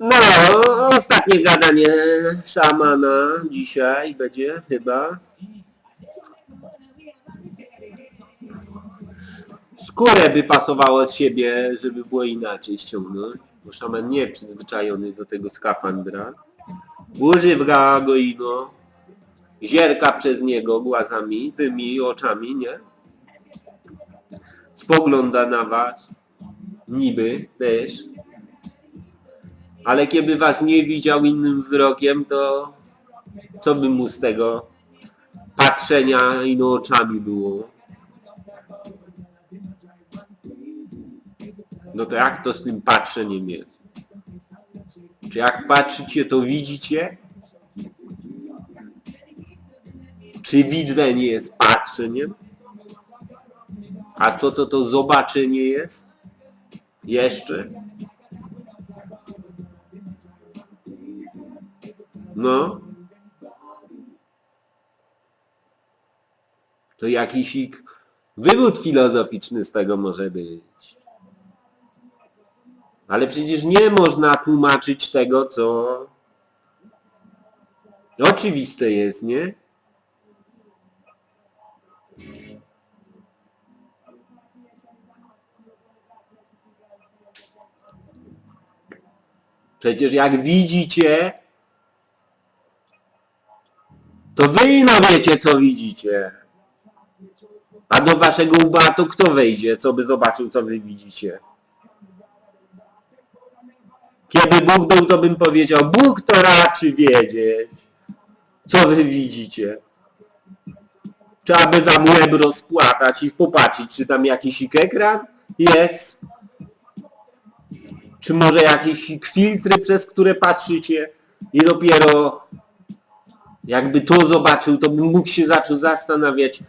No, ostatnie gadanie szamana dzisiaj będzie chyba. Skórę by pasowało z siebie, żeby było inaczej ściągnąć, bo szaman nie przyzwyczajony do tego skafandra. Używa go ino, zierka przez niego głazami, tymi oczami, nie? Spogląda na was, niby też. Ale kiedy was nie widział innym wzrokiem, to co by mu z tego patrzenia ino oczami było? No to jak to z tym patrzeniem jest? Czy jak patrzycie, to widzicie? Czy widzenie jest patrzeniem? A co to to zobaczenie jest? Jeszcze? No. To jakiś wywód filozoficzny z tego może być. Ale przecież nie można tłumaczyć tego, co oczywiste jest, nie? Przecież jak widzicie, to wy no wiecie, co widzicie. A do waszego łba to kto wejdzie, co by zobaczył, co wy widzicie? Kiedy Bóg był, to bym powiedział, Bóg to raczy wiedzieć, co wy widzicie. Trzeba by wam łeb rozpłatać i popatrzeć, czy tam jakiś ik ekran jest, czy może jakieś filtry, przez które patrzycie i dopiero jakby to zobaczył, to bym mógł się zaczął zastanawiać,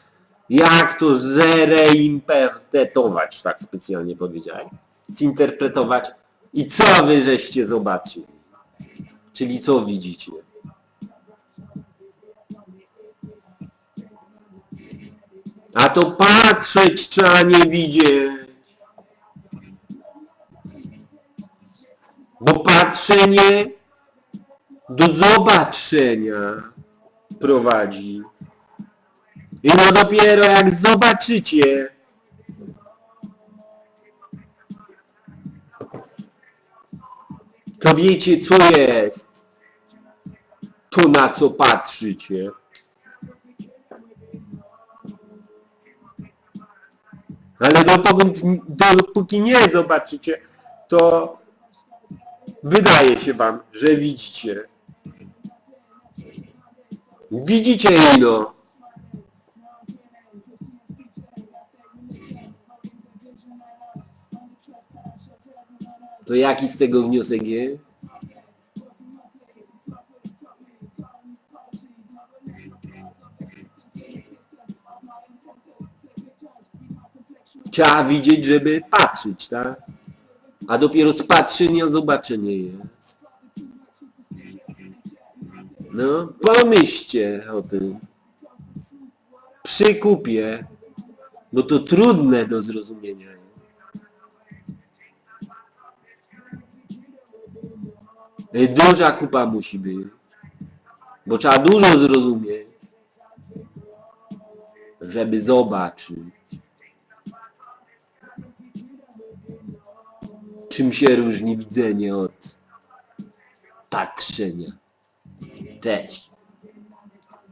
jak to zreinterpretować, tak specjalnie powiedziałem, zinterpretować i co wy żeście zobaczyli, czyli co widzicie. A to patrzeć trzeba nie widzieć. Bo patrzenie do zobaczenia prowadzi. I no dopiero jak zobaczycie, to wiecie co jest. To na co patrzycie. Ale dopóki, dopóki nie zobaczycie, to wydaje się wam, że widzicie. Widzicie ino. To jaki z tego wniosek jest? Trzeba widzieć, żeby patrzeć, tak? A dopiero z patrzenia zobaczenie jest. No, pomyślcie o tym. Przy kupie, bo to trudne do zrozumienia Duża kupa musi być, bo trzeba dużo zrozumieć, żeby zobaczyć. Czym się różni widzenie od patrzenia. attached